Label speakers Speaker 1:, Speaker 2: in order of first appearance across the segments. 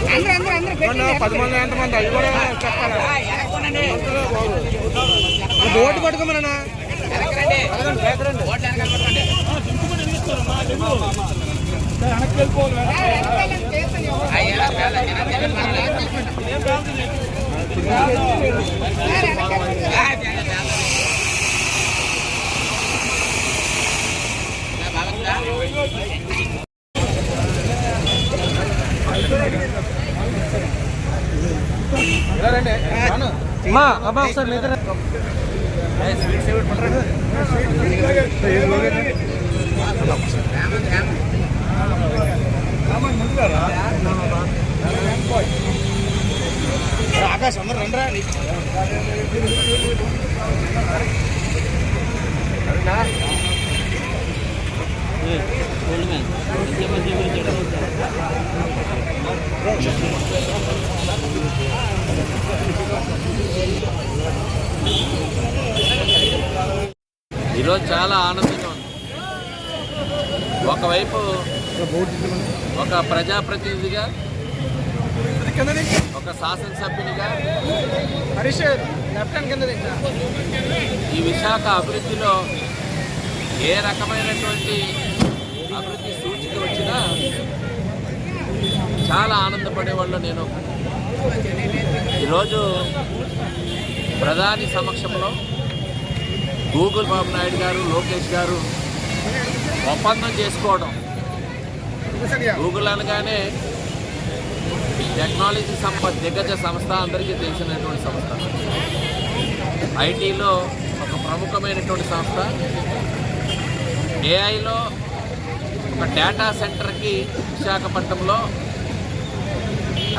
Speaker 1: పది మంది ఎంతమంది? కూడా చెప్పాలి బోటు పట్టుకోమన్నా మా అబ్బా ఒకసారి నిద్ర ఆకాశం అందరు రండి
Speaker 2: ఈరోజు చాలా ఆనందంగా ఉంది. ఒకవైపు ఒక ప్రజాప్రతినిధిగా ఒక శాసనసభ్యునిగా ఈ విశాఖ అభివృద్ధిలో ఏ రకమైనటువంటి చాలా ఆనందపడే వాళ్ళు నేను. ఈరోజు ప్రధాని సమక్షంలో గూగుల్ బాబు నాయుడు గారు లోకేష్ గారు ఒప్పందం చేసుకోవడం. గూగుల్ అనగానే టెక్నాలజీ సంప దిగ్గజ సంస్థ అందరికీ తెలిసినటువంటి సంస్థ. ఐటీలో ఒక ప్రముఖమైనటువంటి సంస్థ. ఏఐలో ఒక డేటా సెంటర్కి విశాఖపట్నంలో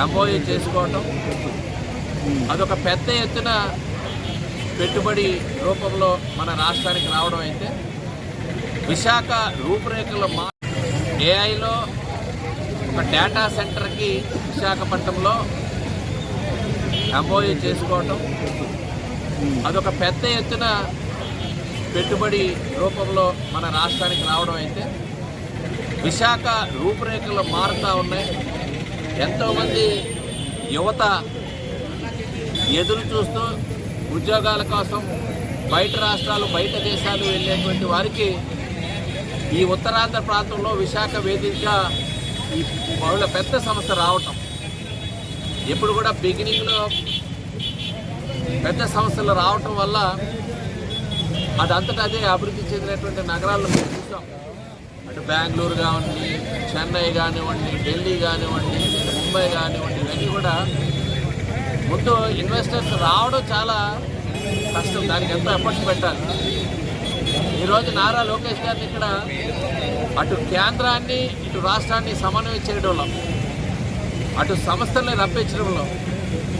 Speaker 2: ఎంపోజ్ చేసుకోవటం. అదొక పెద్ద ఎత్తున పెట్టుబడి రూపంలో మన రాష్ట్రానికి రావడం అయితే విశాఖ రూపురేఖల మా ఏఐలో ఒక డేటా సెంటర్కి విశాఖపట్నంలో ఎంపోజ్ చేసుకోవటం. అదొక పెద్ద ఎత్తున పెట్టుబడి రూపంలో మన రాష్ట్రానికి రావడం అయితే విశాఖ రూపురేఖలు మారుతూ ఉన్నాయి. ఎంతోమంది యువత ఎదురు చూస్తూ ఉద్యోగాల కోసం బయట రాష్ట్రాలు బయట దేశాలు వెళ్ళేటువంటి వారికి ఈ ఉత్తరాంధ్ర ప్రాంతంలో విశాఖ వేదిక ఈ బహుళ పెద్ద సంస్థ రావటం. ఎప్పుడు కూడా బిగినింగ్లో పెద్ద సంస్థలు రావటం వల్ల అదంతటా అదే అభివృద్ధి చెందినటువంటి నగరాల్లో మేము చూసాం. అటు బెంగళూరు కానివ్వండి చెన్నై కానివ్వండి ఢిల్లీ కానివ్వండి ముంబై కానివ్వండి ఇవన్నీ కూడా ముందు ఇన్వెస్టర్స్ రావడం చాలా కష్టం. దానికి ఎంతో ఎఫర్ట్స్ పెట్టాలి. ఈరోజు నారా లోకేష్ గారిని ఇక్కడ అటు కేంద్రాన్ని ఇటు రాష్ట్రాన్ని సమన్వయం చేయడంలో అటు సంస్థల్ని రప్పించడంలో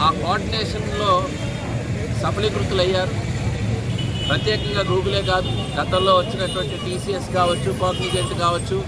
Speaker 2: ఆ కోఆర్డినేషన్లో సఫలీకృతులయ్యారు. ప్రత్యేకంగా గూగులే కాదు గతంలో వచ్చినటువంటి టీసీఎస్ కావచ్చు కాగ్నిజెంట్ కావచ్చు.